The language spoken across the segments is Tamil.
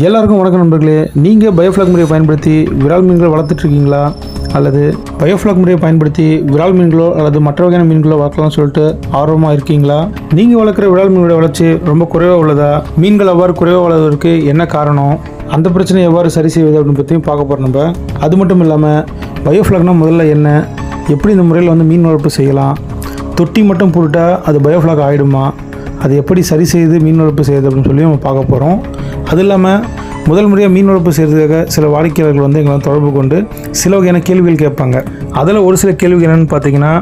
எல்லாருக்கும் வணக்கம் நண்பர்களே. நீங்கள் பயோஃப்ளாக் முறையை பயன்படுத்தி விரால் மீன்கள் வளர்த்துட்டு இருக்கீங்களா? அல்லது பயோஃப்ளாக் முறையை பயன்படுத்தி விரால் மீன்களோ அல்லது மற்ற வகையான மீன்களோ வளர்க்கலாம்னு சொல்லிட்டு ஆர்வமாக இருக்கீங்களா? நீங்கள் வளர்க்குற விரால் மீன்களோட வளர்ச்சி ரொம்ப குறைவாக உள்ளதா? மீன்கள் அவ்வாறு குறைவாக வளர்வதற்கு என்ன காரணம்? அந்த பிரச்சனையை எவ்வாறு சரி செய்வது அப்படின்னு பற்றியும் பார்க்க போகிறோம் நம்ம. அது மட்டும் இல்லாமல் பயோஃப்ளாக்னா முதல்ல என்ன? எப்படி இந்த முறையில் வந்து மீன் வளர்ப்பு செய்யலாம்? தொட்டி மட்டும் போட்டுட்டால் அது பயோஃப்ளாக் ஆகிடுமா அது எப்படி சரி செய்து மீன் வளர்ப்பு செய்யுது அப்படின்னு சொல்லி நம்ம பார்க்க போகிறோம் அது இல்லாமல் முதல் முறையாக மீன் வளர்ப்பு செய்கிறதுக்காக சில வாடிக்கையாளர்கள் வந்து எங்களை தொடர்பு கொண்டு சில வகையான கேள்விகள் கேட்பாங்க. அதில் ஒரு சில கேள்விகள் என்னென்னு பார்த்தீங்கன்னா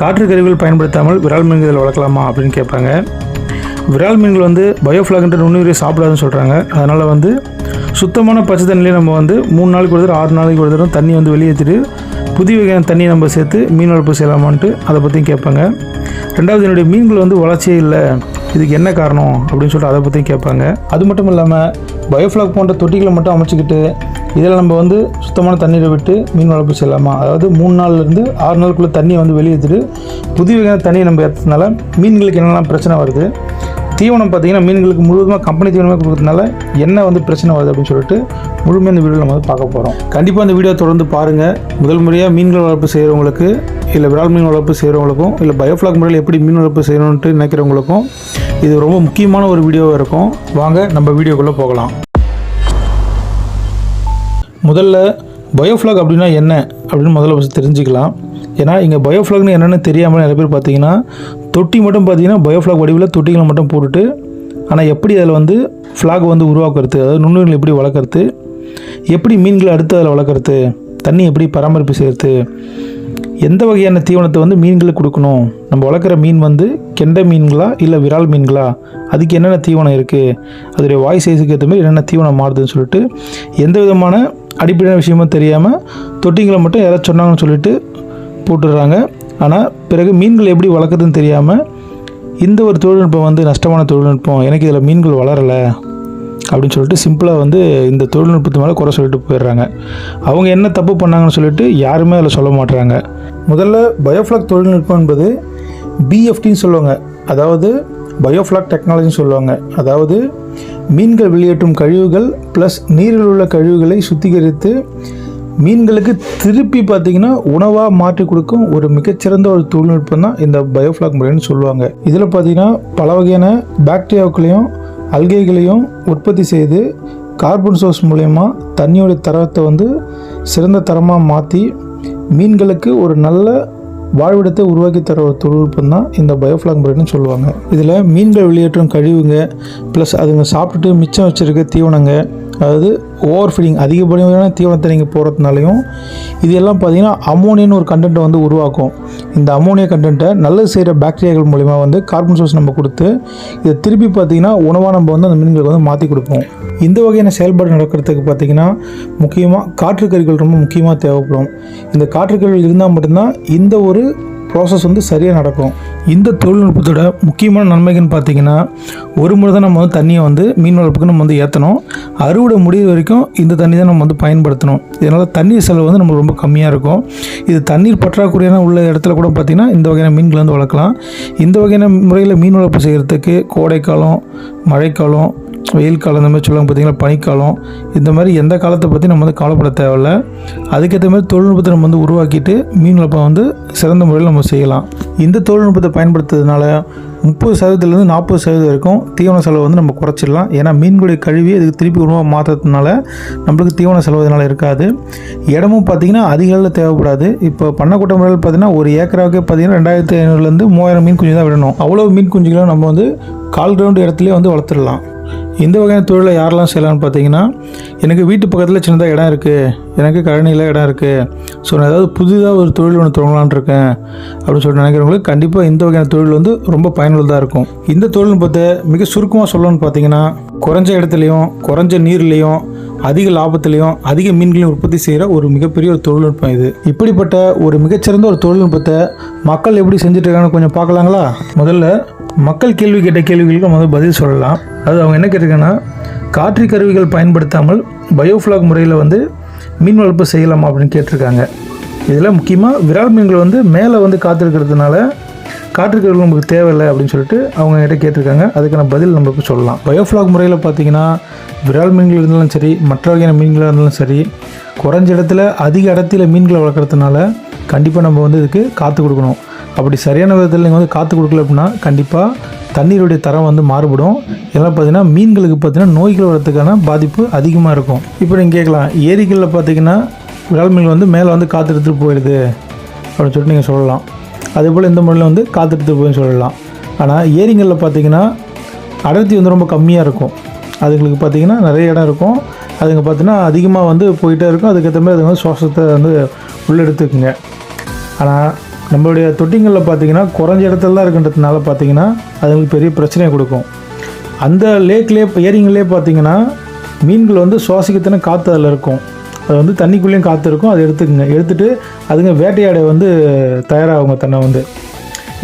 காற்று கருவிகள் பயன்படுத்தாமல் விரால் மீன்கள் வளர்க்கலாமா அப்படின்னு கேட்பாங்க. விரால் மீன்கள் வந்து பயோஃப்ளாக்ன்ற நுண்ணுயிரை சாப்பிடாதுன்னு சொல்கிறாங்க அதனால் வந்து சுத்தமான பச்சை தண்ணியிலே நம்ம வந்து மூணு நாளைக்கு ஒரு தடவை ஆறு நாளைக்கு ஒரு தடவை தண்ணி வந்து வெளியேற்றிட்டு புதிய வகையான தண்ணியை நம்ம சேர்த்து மீன் வளர்ப்பு செய்யலாமான்ட்டு அதை பற்றியும் கேட்பாங்க. ரெண்டாவது என்னுடைய மீன்கள் வந்து வளர்ச்சியே இல்லை. இதுக்கு என்ன காரணம் அப்படின்னு சொல்லிட்டு அதை பற்றியும் கேட்பாங்க. அது மட்டும் இல்லாமல் பயோஃப்ளாக் போன்ற தொட்டிகளை மட்டும் அமைச்சிக்கிட்டு இதில் நம்ம வந்து சுத்தமான தண்ணீரை விட்டு மீன் வளர்ப்பு செய்யலாமா? அதாவது மூணு நாள்லேருந்து ஆறு நாளுக்குள்ளே தண்ணியை வந்து வெளியேற்றிட்டு புதிய வகையான தண்ணியை நம்ம ஏற்றதுனால மீன்களுக்கு என்னெல்லாம் பிரச்சனை வருது? தீவனம் பார்த்தீங்கன்னா மீன்களுக்கு முழுவதுமாக கம்பெனி தீவனமே கொடுக்கறதுனால என்ன வந்து பிரச்சனை வருது அப்படின்னு சொல்லிட்டு முழுமையாக இந்த வீடியோ நம்ம வந்து பார்க்க போகிறோம் கண்டிப்பாக இந்த வீடியோ தொடர்ந்து பாருங்கள் முதல் முறையாக மீன்கள் வளர்ப்பு செய்கிறவங்களுக்கு இல்லை விரால் மீன் வளர்ப்பு செய்கிறவங்களுக்கும் இல்லை பயோஃப்ளாக் முறையில் எப்படி மீன் வளர்ப்பு செய்யணுன்ட்டு நினைக்கிறவங்களுக்கும் இது ரொம்ப முக்கியமான ஒரு வீடியோவாக இருக்கும். வாங்க நம்ம வீடியோக்குள்ளே போகலாம். முதல்ல பயோஃப்ளாக் அப்படின்னா என்ன அப்படின்னு முதல்ல தெரிஞ்சுக்கலாம். ஏன்னா இங்கே பயோஃப்ளாக்னு என்னென்னு தெரியாமல் நிறைய பேர் பார்த்தீங்கன்னா தொட்டி மட்டும் பார்த்தீங்கன்னா பயோஃப்ளாக் வடிவில் தொட்டிகளை மட்டும் போட்டுட்டு ஆனால் எப்படி அதில் வந்து ஃப்ளாக் வந்து உருவாக்குறது? அதாவது நுண்ணுயிர்கள் எப்படி வளர்க்குறது? எப்படி மீன்களை அடுத்து அதில் வளர்க்குறது? தண்ணி எப்படி பராமரிப்பு செய்கிறது எந்த வகையான தீவனத்தை வந்து மீன்களுக்கு கொடுக்கணும்? நம்ம வளர்க்குற மீன் வந்து கெண்டை மீன்களா இல்லை விரால் மீன்களா? அதுக்கு என்னென்ன தீவனம் இருக்குது அதோடைய வாய் சைஸுக்கு ஏற்ற மாதிரி என்னென்ன தீவனம் மாறுதுன்னு சொல்லிட்டு எந்த விதமான அடிப்படையான விஷயமும் தெரியாமல் தொட்டிங்களை மட்டும் யாராவது சொன்னாங்கன்னு சொல்லிட்டு போட்டுடுறாங்க. ஆனால் பிறகு மீன்கள் எப்படி வளர்க்குறதுன்னு தெரியாமல் இந்த ஒரு தொழில்நுட்பம் வந்து நஷ்டமான தொழில்நுட்பம் எனக்கு இதில் மீன்கள் வளரலை அப்படின்னு சொல்லிட்டு சிம்பிளாக வந்து இந்த தொழில்நுட்பத்து மேலே குறை சொல்லிட்டு போயிடுறாங்க. அவங்க என்ன தப்பு பண்ணாங்கன்னு சொல்லிட்டு யாருமே அதில் சொல்ல மாட்டுறாங்க முதல்ல பயோஃப்ளாக் தொழில்நுட்பம் என்பது பிஎஃப்டின்னு சொல்லுவாங்க. அதாவது பயோஃப்ளாக் டெக்னாலஜின்னு சொல்லுவாங்க. அதாவது மீன்கள் வெளியேற்றும் கழிவுகள் ப்ளஸ் நீரில் உள்ள கழிவுகளை சுத்திகரித்து மீன்களுக்கு திருப்பி பார்த்தீங்கன்னா உணவாக மாற்றி கொடுக்கும் ஒரு மிகச்சிறந்த ஒரு தொழில்நுட்பம் தான் இந்த பயோஃப்ளாக் முறைன்னு சொல்லுவாங்க. இதில் பார்த்தீங்கன்னா பல வகையான பாக்டீரியாக்களையும் அல்கைகளையும் உற்பத்தி செய்து கார்பன் சோர்ஸ் மூலயமா தண்ணியோட தரத்தை வந்து சிறந்த தரமாக மாற்றி மீன்களுக்கு ஒரு நல்ல வாழ்விடத்தை உருவாக்கி தர ஒரு தொழில்நுட்பம் தான் இந்த பயோஃப்ளாக் முறைன்னு சொல்லுவாங்க. இதில் மீன்கள் வெளியேற்றும் கழிவுங்க ப்ளஸ் அதுங்க சாப்பிட்டுட்டு மிச்சம் வச்சுருக்க தீவனங்க அதாவது ஓவர் ஃபீடிங் அதிகப்படியான தீவனத்தை நீங்கள் போகிறதுனாலையும் இது எல்லாம் பார்த்தீங்கன்னா அமோனியன்னு ஒரு கண்டென்ட்டை வந்து உருவாக்கும். இந்த அமோனியா கண்டென்ட்டை நல்லது செய்கிற பாக்டீரியாக்கள் மூலிமா வந்து கார்பன் சோர்ஸ் நம்ம கொடுத்து இதை திருப்பி பார்த்தீங்கன்னா உணவாக நம்ம வந்து அந்த மீன்களுக்கு வந்து மாற்றி கொடுப்போம். இந்த வகையான செயல்பாடு நடக்கிறதுக்கு பார்த்தீங்கன்னா முக்கியமாக காற்றுக்கறிகள் ரொம்ப முக்கியமாக தேவைப்படும். இந்த காற்றுக்கறிகள் இருந்தால் மட்டும்தான் இந்த ஒரு ப்ராசஸ் வந்து சரியாக நடக்கும். இந்த தொழில்நுட்பத்தோட முக்கியமான நன்மைகள்னு பார்த்தீங்கன்னா ஒரு முறை தான் நம்ம வந்து தண்ணியை வந்து மீன் வளர்ப்புக்கு நம்ம வந்து ஏற்றணும் அறுவடை முடிவு வரைக்கும் இந்த தண்ணி தான் நம்ம வந்து பயன்படுத்தணும். இதனால் தண்ணீர் செலவு வந்து நம்மளுக்கு ரொம்ப கம்மியாக இருக்கும். இது தண்ணீர் பற்றாக்குறையான உள்ள இடத்துல கூட பார்த்திங்கன்னா இந்த வகையான மீன்களை வந்து வளர்க்கலாம். இந்த வகையான முறையில் மீன் வளர்ப்பு செய்கிறதுக்கு கோடைக்காலம் மழைக்காலம் வெயில் காலம் இந்த மாதிரி சொல்லுவாங்க பார்த்தீங்கன்னா பனிக்காலம் இந்த மாதிரி எந்த காலத்தை பற்றி நம்ம வந்து கவலைப்பட தேவையில்ல. அதுக்கேற்ற மாதிரி தொழில்நுட்பத்தை நம்ம வந்து உருவாக்கிட்டு மீன் வளர்ப்பை வந்து சிறந்த முறையில் நம்ம செய்யலாம். இந்த தொழில்நுட்பத்தை பயன்படுத்துறதுனால முப்பது சதவீதத்துலேருந்து நாற்பது சதவீதம் வரைக்கும் தீவன செலவு வந்து நம்ம குறைச்சிடலாம். ஏன்னா மீன்களுடைய கழுவி அதுக்கு திருப்பி உணவாக மாற்றுறதுனால நம்மளுக்கு தீவன செலவு இதனால் இருக்காது. இடமும் பார்த்திங்கன்னா அதிக அளவில் தேவைப்படாது. இப்போ பண்ணக்கூட்ட முறையில் பார்த்திங்கன்னா ஒரு ஏக்கராவுக்கே பார்த்திங்கன்னா ரெண்டாயிரத்தி ஐநூறுலேருந்து மூவாயிரம் மீன் குஞ்சு தான் விடணும். அவ்வளோ மீன் குஞ்சுகளும் நம்ம வந்து கால் கிரவுண்ட் இடத்துலேயே வந்து வளர்த்துடலாம். இந்த வகையான தொழிலை யாரெல்லாம் செய்யலாம்னு பார்த்தீங்கன்னா எனக்கு வீட்டு பக்கத்தில் சின்னதாக இடம் இருக்குது எனக்கு கழனியில் இடம் இருக்குது ஸோ நான் ஏதாவது புதிதாக ஒரு தொழில் ஒன்று தொடங்கலான் இருக்கேன் அப்படின்னு சொல்லிட்டு நினைக்கிறவங்களுக்கு கண்டிப்பாக இந்த வகையான தொழில் வந்து ரொம்ப பயனுள்ளதாக இருக்கும். இந்த தொழில்நுட்பத்தை மிக சுருக்கமாக சொல்லணும்னு பார்த்தீங்கன்னா குறைஞ்ச இடத்துலையும் குறைஞ்ச நீர்லேயும் அதிக லாபத்திலையும் அதிக மீன்களையும் உற்பத்தி செய்கிற ஒரு மிகப்பெரிய ஒரு தொழில்நுட்பம் இது. இப்படிப்பட்ட ஒரு மிகச்சிறந்த ஒரு தொழில்நுட்பத்தை மக்கள் எப்படி செஞ்சுட்டு இருக்காங்கன்னு கொஞ்சம் பார்க்கலாங்களா? முதல்ல மக்கள் கேள்வி கேட்ட கேள்விகளுக்கு நம்ம வந்து பதில் சொல்லலாம். அது அவங்க என்ன கேட்டிருக்காங்கன்னா காற்று கருவிகள் பயன்படுத்தாமல் பயோஃப்ளாக் முறையில் வந்து மீன் வளர்ப்பு செய்யலாமா அப்படின்னு கேட்டிருக்காங்க. இதில் முக்கியமாக விரால் மீன்கள் வந்து மேலே வந்து காத்திருக்கிறதுனால கருவிகள் நமக்கு தேவையில்லை அப்படின்னு சொல்லிட்டு அவங்க கிட்ட கேட்டிருக்காங்க. அதுக்கான பதில் நம்ம இப்போ சொல்லலாம். பயோஃப்ளாக் முறையில் பார்த்தீங்கன்னா விரால் மீன்கள் இருந்தாலும் சரி மற்ற வகையான மீன்களாக இருந்தாலும் சரி குறைஞ்ச இடத்துல அதிக இடத்துல மீன்களை வளர்க்குறதுனால கண்டிப்பாக நம்ம வந்து இதுக்கு காற்று கொடுக்கணும். அப்படி சரியான விதத்தில் நீங்கள் வந்து காற்று கொடுக்கல அப்படின்னா கண்டிப்பாக தண்ணீருடைய தரம் வந்து மாறுபடும். இதெல்லாம் பார்த்தீங்கன்னா மீன்களுக்கு பார்த்தீங்கன்னா நோய்கள் வரதுக்கான பாதிப்பு அதிகமாக இருக்கும். இப்போ நீங்கள் கேட்கலாம் ஏரிகளில் பார்த்தீங்கன்னா விரால் மீன் வந்து மேலே வந்து காற்று எடுத்துகிட்டு போயிடுது அப்படின்னு சொல்லிட்டு நீங்கள் சொல்லலாம். அதேபோல் இந்த முறையில் வந்து காற்று எடுத்துகிட்டு போயின்னு சொல்லலாம். ஆனால் ஏரிங்களில் பார்த்தீங்கன்னா அடர்த்தி வந்து ரொம்ப கம்மியாக இருக்கும். அதுங்களுக்கு பார்த்தீங்கன்னா நிறைய இடம் இருக்கும். அதுங்க பார்த்தீங்கன்னா அதிகமாக வந்து போயிட்டே இருக்கும். அதுக்கேற்ற மாதிரி அதுங்க வந்து சுவாசத்தை வந்து உள்ளெடுத்துக்குங்க ஆனால் நம்மளுடைய தொட்டிங்களில் பார்த்தீங்கன்னா குறைஞ்ச இடத்துல தான் இருக்கின்றதுனால பார்த்தீங்கன்னா அதுங்களுக்கு பெரிய பிரச்சனையை கொடுக்கும். அந்த லேக்லேயே ஏரிங்கள்லேயே பார்த்தீங்கன்னா மீன்கள் வந்து சுவாசிக்கத்தானே காற்று அதில் இருக்கும். அது வந்து தண்ணிக்குள்ளேயும் காற்று இருக்கும். அதை எடுத்துக்கங்க. எடுத்துகிட்டு அதுங்க வேட்டையாட வந்து தயாராகுங்க தன்னை வந்து.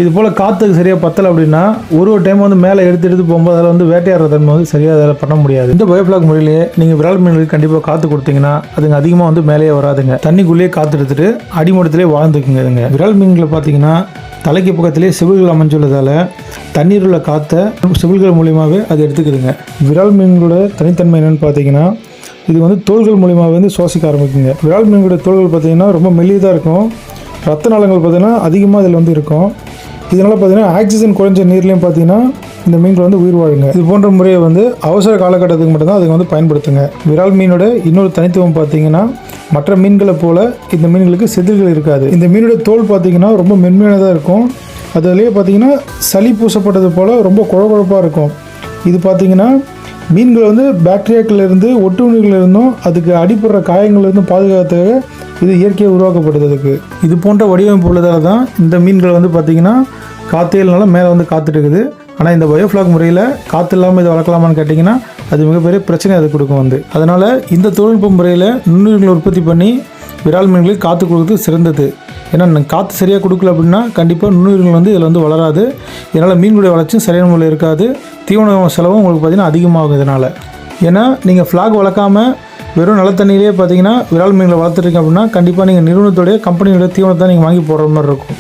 இது போல் காற்றுக்கு சரியாக பத்தலை அப்படின்னா ஒரு ஒரு டைம் வந்து மேலே எடுத்து எடுத்து போகும்போது அதில் வந்து வேட்டையாடுற தன்மை வந்து சரியாக அதில் பண்ண முடியாது. இந்த பயோஃப்ளாக் முறையிலேயே நீங்கள் விரால் மீன்களுக்கு கண்டிப்பாக காற்று கொடுத்தீங்கன்னா அதுங்க அதிகமாக வந்து மேலேயே வராதுங்க. தண்ணிக்குள்ளேயே காற்று எடுத்துட்டு அடிமட்டத்திலே வாழ்ந்துக்குங்க இதுங்க. விரால் மீன்களை பார்த்தீங்கன்னா தலைக்கு பக்கத்திலே சிவில்கள் அமைஞ்சுள்ளதால் தண்ணீர் உள்ள காற்றை சிவில்கள் மூலியமாகவே அது எடுத்துக்குதுங்க. விரால் மீன்களோட தனித்தன்மை என்னென்னு பார்த்தீங்கன்னா இது வந்து தோள்கள் மூலியமாக வந்து சுவாசிக்க ஆரம்பிக்குங்க. விரால் மீன்களோட தோள்கள் பார்த்தீங்கன்னா ரொம்ப மெல்லியதாக இருக்கும். ரத்த நாளங்கள் பார்த்திங்கன்னா அதிகமாக இதில் வந்து இருக்கும். இதனால் பார்த்தீங்கன்னா ஆக்சிஜன் குறைஞ்ச நீர்லேயும் பார்த்தீங்கன்னா இந்த மீன்கள் வந்து உயிர் வாழுங்க. இது போன்ற முறையை வந்து அவசர காலகட்டத்துக்கு மட்டும்தான் அதுக்கு வந்து பயன்படுத்துங்க. விரால் மீனோட இன்னொரு தனித்துவம் பார்த்தீங்கன்னா மற்ற மீன்களை போல இந்த மீன்களுக்கு செதில்கள் இருக்காது. இந்த மீனோட தோல் பார்த்தீங்கன்னா ரொம்ப மென்மையானதாக இருக்கும். அதுலேயே பார்த்தீங்கன்னா சளி பூசப்பட்டது போல் ரொம்ப குழகுழப்பாக இருக்கும். இது பார்த்தீங்கன்னா மீன்கள் வந்து பாக்டீரியாக்கள்லேருந்து ஒட்டுண்ணிகளிலிருந்தும் அதுக்கு அடிப்படுற காயங்கள்லேருந்தும் பாதுகாத்துக்காக இது இயற்கையாக உருவாக்கப்படுது அதுக்கு. இது போன்ற வடிவமைப்பு உள்ளதால் தான் இந்த மீன்கள் வந்து பார்த்திங்கன்னா காற்றையில்னால மேலே வந்து காத்துட்டுருக்குது ஆனால் இந்த பயோஃப்ளாக் முறையில் காற்று இல்லாமல் இதை வளர்க்கலாமான்னு கேட்டிங்கன்னா அது மிகப்பெரிய பிரச்சனை அது கொடுக்கும் வந்து. அதனால் இந்த தொழில்நுட்ப முறையில் நுண்ணுயிர்களை உற்பத்தி பண்ணி விரால் மீன்களுக்கு காற்று கொடுக்குறது சிறந்தது. ஏன்னா காற்று சரியாக கொடுக்கல அப்படின்னா கண்டிப்பாக நுண்ணுயிர்கள் வந்து இதில் வந்து வளராது. இதனால் மீன்களுடைய வளர்ச்சியும் சரியான முறையில் இருக்காது. தீவன செலவும் உங்களுக்கு பார்த்திங்கன்னா அதிகமாகும் இதனால். ஏன்னா நீங்கள் ஃப்ளாக் வளர்க்காம வெறும் நிலத்தண்ணியிலே பார்த்தீங்கன்னா விரால் மீன்களை வளர்த்துருக்கீங்க அப்படின்னா கண்டிப்பாக நீங்கள் நிறுவனத்துடைய கம்பெனியோட தீவனத்தை நீங்கள் வாங்கி போடுற மாதிரி இருக்கும்.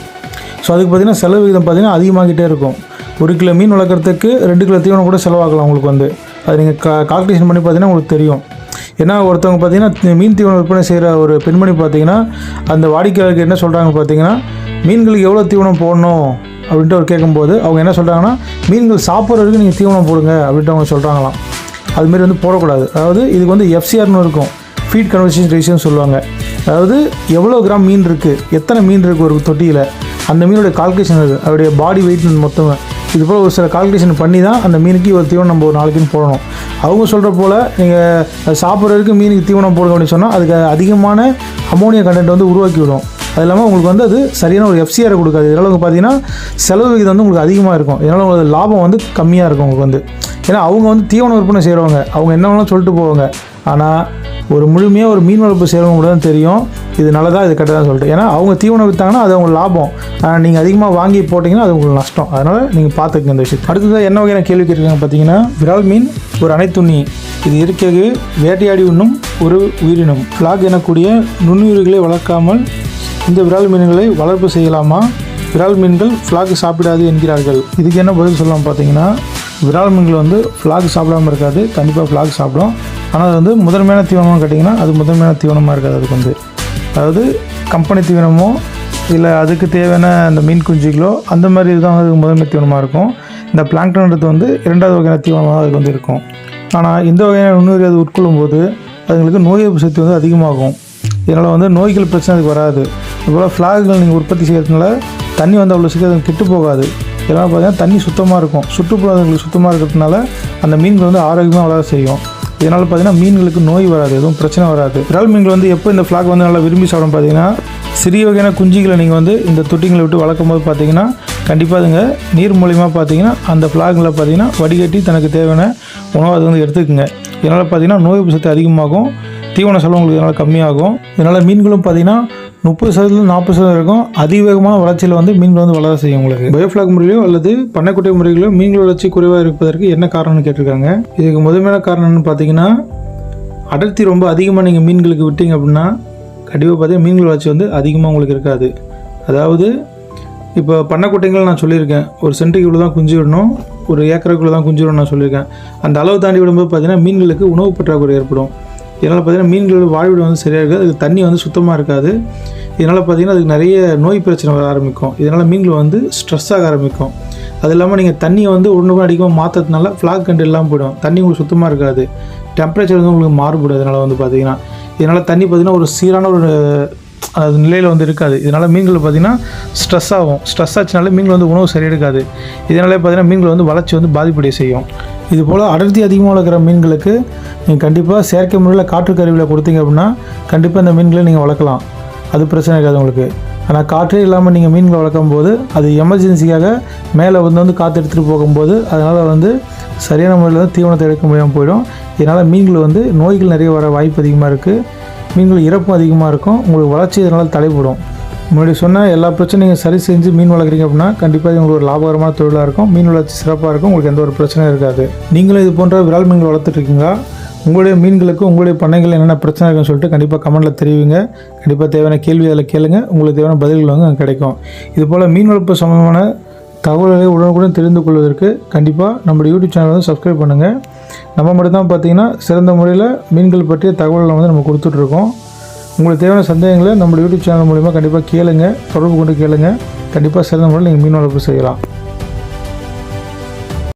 ஸோ அதுக்கு பார்த்தீங்கன்னா செலவு விகிதம் பார்த்தீங்கன்னா அதிகமாகிட்டே இருக்கும். ஒரு கிலோ மீன் வளர்க்குறதுக்கு ரெண்டு கிலோ தீவனம் கூட செலவாகலாம் உங்களுக்கு வந்து. அது நீங்கள் கா கால்குலேஷன் பண்ணி பார்த்தீங்கன்னா உங்களுக்கு தெரியும். ஏன்னா ஒருத்தவங்க பார்த்தீங்கன்னா மீன் தீவனம் விற்பனை செய்கிற ஒரு பெண்மணி பார்த்தீங்கன்னா அந்த வாடிக்கையாளருக்கு என்ன சொல்கிறாங்க பார்த்தீங்கன்னா மீன்களுக்கு எவ்வளோ தீவனம் போடணும்? அப்படின்ட்டு அவர் கேட்கும்போது அவங்க என்ன சொல்கிறாங்கன்னா மீன்கள் சாப்பிட்ற வரைக்கும் நீங்கள் தீவனம் போடுங்க அப்படின்ட்டு அவங்க சொல்கிறாங்களாம் அதுமாரி வந்து போடக்கூடாது. அதாவது இதுக்கு வந்து எஃப்சிஆர்னு இருக்கும். ஃபீட் கன்வர்சேஷன் ரேஷியோன்னு சொல்லுவாங்க. அதாவது எவ்வளோ கிராம் மீன் இருக்குது எத்தனை மீன் இருக்குது ஒரு தொட்டியில் அந்த மீனோட கால்குலேஷன் இருக்குது அதோடைய பாடி வெயிட் மொத்தம் இது போல் ஒரு சில கால்குலேஷன் பண்ணி தான் அந்த மீனுக்கு ஒரு தீவனம் நம்ம ஒரு நாளைக்குன்னு போடணும். அவங்க சொல்கிற போல் நீங்கள் சாப்பிட்றதுக்கு மீனுக்கு தீவனம் போடுங்க அப்படின்னு சொன்னால் அதுக்கு அதிகமான அமோனியா கண்டென்ட் வந்து உருவாக்கி விடும். அது இல்லாமல் உங்களுக்கு வந்து அது சரியான ஒரு எஃப்சிஆர் கொடுக்காது. இதனால் உங்களுக்கு பார்த்தீங்கன்னா செலவு விகிதம் வந்து உங்களுக்கு அதிகமாக இருக்கும். இதனால் உங்களுக்கு லாபம் வந்து கம்மியாக இருக்கும் உங்களுக்கு வந்து. ஏன்னா அவங்க வந்து தீவன விற்பனை செய்கிறவங்க அவங்க என்ன வேணாலும் சொல்லிட்டு போவாங்க. ஆனால் ஒரு முழுமையாக ஒரு மீன் வளர்ப்பு செய்கிறவங்க கூட தான் தெரியும். இது நல்லதா இது கெட்டதாக சொல்லிட்டு. ஏன்னா அவங்க தீவனம் விற்றாங்கன்னா அது அவங்க லாபம். ஆனால் நீங்கள் அதிகமாக வாங்கி போட்டிங்கன்னா அது உங்களுக்கு நஷ்டம். அதனால் நீங்கள் பார்த்துக்கங்க இந்த விஷயம் அடுத்ததாக என்ன வகையான கேள்வி கேட்டிருக்காங்க பார்த்தீங்கன்னா விரால் மீன் ஒரு அனைத்துண்ணி இது இயற்கையாக வேட்டையாடி உண்ணும் ஒரு உயிரினம். ஃப்ளாக் எனக்கூடிய நுண்ணுயிர்களை வளர்க்காமல் இந்த விரால் மீன்களை வளர்ப்பு செய்யலாமா? விரால் மீன்கள் ஃப்ளாக் சாப்பிடாது என்கிறார்கள். இதுக்கு என்ன பதில் சொல்லலாம் பார்த்தீங்கன்னா விரால் மீன்கள் வந்து ஃப்ளாக் சாப்பிடாம இருக்காது. கண்டிப்பாக ஃப்ளாக் சாப்பிடும். ஆனால் அது வந்து முதன்மையான தீவனமாக கேட்டிங்கன்னா அது முதன்மையான தீவனமாக இருக்காது அதுக்கு வந்து. அதாவது கம்பெனி தீவனமோ இல்லை அதுக்கு தேவையான அந்த மீன் குஞ்சுகளோ அந்த மாதிரி இதுதான் அதுக்கு முதன்மை தீவனமாக இருக்கும். இந்த பிளாங்டன்றது வந்து இரண்டாவது வகையான தீவனமாக அதுக்கு வந்து இருக்கும். ஆனால் இந்த வகையான நுண்ணுயிரி அது உட்கொள்ளும் போது அதுங்களுக்கு நோய் எதிர்ப்பு சக்தி வந்து அதிகமாகும். இதனால் வந்து நோய்கள் பிரச்சனை அதுக்கு வராது. அதுபோல் ஃப்ளாகுகள் நீங்கள் உற்பத்தி செய்கிறதுனால தண்ணி வந்து அவ்வளோ சீக்கிரம் கிட்டு போகாது. இதெல்லாம் பார்த்தீங்கன்னா தண்ணி சுத்தமாக இருக்கும். சுற்றுப்புறங்களுக்கு சுத்தமாக இருக்கிறதுனால அந்த மீன்கள் வந்து ஆரோக்கியமாக வளர செய்யும். இதனால் பார்த்தீங்கன்னா மீன்களுக்கு நோய் வராது எதுவும் பிரச்சனை வராது. இறால் மீன்கள் வந்து எப்போ இந்த ஃப்ளாக் வந்து நல்லா விரும்பி சாப்பிடும் பார்த்தீங்கன்னா சிறிய வகையான குஞ்சுகளை நீங்கள் வந்து இந்த தொட்டிங்களை விட்டு வளர்க்கும் போது பார்த்தீங்கன்னா கண்டிப்பாக அதுங்க நீர் மூலிமா பார்த்தீங்கன்னா அந்த ஃப்ளாகில் பார்த்தீங்கன்னா வடிகட்டி தனக்கு தேவையான உணவு அது வந்து எடுத்துக்குங்க. இதனால் பார்த்தீங்கன்னா நோய் சத்து சக்தி அதிகமாகும் தீவன செலவு உங்களுக்கு இதனால் கம்மியாகும். இதனால் மீன்களும் பார்த்தீங்கன்னா முப்பது சதவீதம் நாற்பது சதவீதம் இருக்கும். அதிவேகமான வளர்ச்சியில் வந்து மீன்கள் வந்து வளர செய்யும் உங்களுக்கு. பயோஃபிளாக் முறையிலோ அல்லது பண்ணைக்குட்டை முறைகளோ மீன்கள் வளர்ச்சி குறைவாக இருப்பதற்கு என்ன காரணம்னு கேட்டிருக்காங்க? இதுக்கு முதன்மையான காரணம்னு பார்த்தீங்கன்னா அடர்த்தி ரொம்ப அதிகமாக நீங்கள் மீன்களுக்கு விட்டீங்க அப்படின்னா கண்டிப்பாக பார்த்தீங்கன்னா மீன்கள் வளர்ச்சி வந்து அதிகமாக உங்களுக்கு இருக்காது. அதாவது இப்போ பண்ணைக்குட்டைகள் நான் சொல்லியிருக்கேன். ஒரு சென்ட்டுக்கு இவ்வளோ தான் குஞ்சு விடணும் ஒரு ஏக்கருக்குள்ளே தான் குஞ்சு விடணும் நான் சொல்லியிருக்கேன். அந்த அளவு தாண்டி விடும்போது பார்த்தீங்கன்னா மீன்களுக்கு உணவு பற்றாக்குறை ஏற்படும். இதனால் பார்த்தீங்கன்னா மீன்களோட வாழ்விடம் வந்து சரியாக இருக்காது அதுக்கு தண்ணி வந்து சுத்தமாக இருக்காது. இதனால் பார்த்தீங்கன்னா அதுக்கு நிறைய நோய் பிரச்சனை வர ஆரம்பிக்கும். இதனால் மீன்கள் வந்து ஸ்ட்ரெஸ் ஆக ஆரம்பிக்கும். அது இல்லாமல் நீங்கள் தண்ணியை வந்து ஒன்று அடிக்காமல் மாற்றதுனால ஃப்ளாக் கண்டு எல்லாம் போயிடும். தண்ணி உங்களுக்கு சுத்தமாக இருக்காது. டெம்பரேச்சர் வந்து உங்களுக்கு மாறுபடும். அதனால் வந்து பார்த்தீங்கன்னா இதனால் தண்ணி பார்த்தீங்கன்னா ஒரு சீரான ஒரு அது நிலையில் வந்து இருக்காது. இதனால் மீன்கள் பார்த்திங்கன்னா ஸ்ட்ரெஸ் ஆகும். ஸ்ட்ரெஸ் ஆச்சுனால மீன்கள் வந்து உணவு சரி எடுக்காது. இதனாலே பார்த்தீங்கன்னா மீன்கள் வந்து வளர்ச்சி வந்து பாதிப்படைய செய்யும். இது போல் அடர்த்தி அதிகமாக வளர்க்குற மீன்களுக்கு நீங்கள் கண்டிப்பாக செயற்கை முறையில் காற்று கருவியில் கொடுத்தீங்க அப்படின்னா கண்டிப்பாக இந்த மீன்களை நீங்கள் வளர்க்கலாம். அது பிரச்சனை இருக்காது உங்களுக்கு. ஆனால் காற்றே இல்லாமல் நீங்கள் மீன்களை வளர்க்கும் போது அது எமர்ஜென்சிக்காக மேலே வந்து வந்து காற்று எடுத்துகிட்டு போகும்போது அதனால் வந்து சரியான முறையில் வந்து தீவனத்தை எடுக்க முடியாமல் போயிடும். இதனால் மீன்கள் வந்து நோய்கள் நிறைய வர வாய்ப்பு அதிகமாக இருக்குது மீன்கள் இறப்பும் அதிகமாக இருக்கும். உங்களுக்கு வளர்ச்சி இதனால் தடைப்படும் முன்னாடி சொன்ன எல்லா பிரச்சனையும் சரி செஞ்சு மீன் வளர்க்குறீங்க அப்படின்னா கண்டிப்பாக இது உங்களுக்கு ஒரு லாபகரமான தொழிலாக இருக்கும். மீன் வளர்ச்சி சிறப்பாக இருக்கும். உங்களுக்கு எந்த ஒரு பிரச்சனையும் இருக்காது. நீங்களும் இது போன்ற விரால் மீன்கள் வளர்த்துட்ருக்கீங்களா உங்களுடைய மீன்களுக்கு உங்களுடைய பண்ணைகள் என்னென்ன பிரச்சனை இருக்குன்னு சொல்லிட்டு கண்டிப்பாக கமெண்ட்டில் தெரிவிங்க. கண்டிப்பாக தேவையான கேள்வி அதில் கேளுங்க. உங்களுக்கு தேவையான பதில்கள் வந்து அங்கே கிடைக்கும். இது போல் மீன் வளர்ப்பு சம்பந்தமான தகவல்களை உடனுக்குடன் தெரிந்து கொள்வதற்கு கண்டிப்பாக நம்மளுடைய யூடியூப் சேனல் வந்து சப்ஸ்கிரைப் பண்ணுங்கள் நம்ம மட்டும்தான் பார்த்தீங்கன்னா சிறந்த முறையில் மீன்கள் பற்றிய தகவல்களை வந்து நம்ம கொடுத்துட்ருக்கோம். உங்களுக்கு தேவையான சந்தேகங்களை நம்ம யூடியூப் சேனல் மூலிமா கண்டிப்பாக கேளுங்க. தொடர்பு கொண்டு கேளுங்க. கண்டிப்பாக சிறந்த முறையில் நீங்கள் மீன் வளர்ப்பு செய்யலாம்.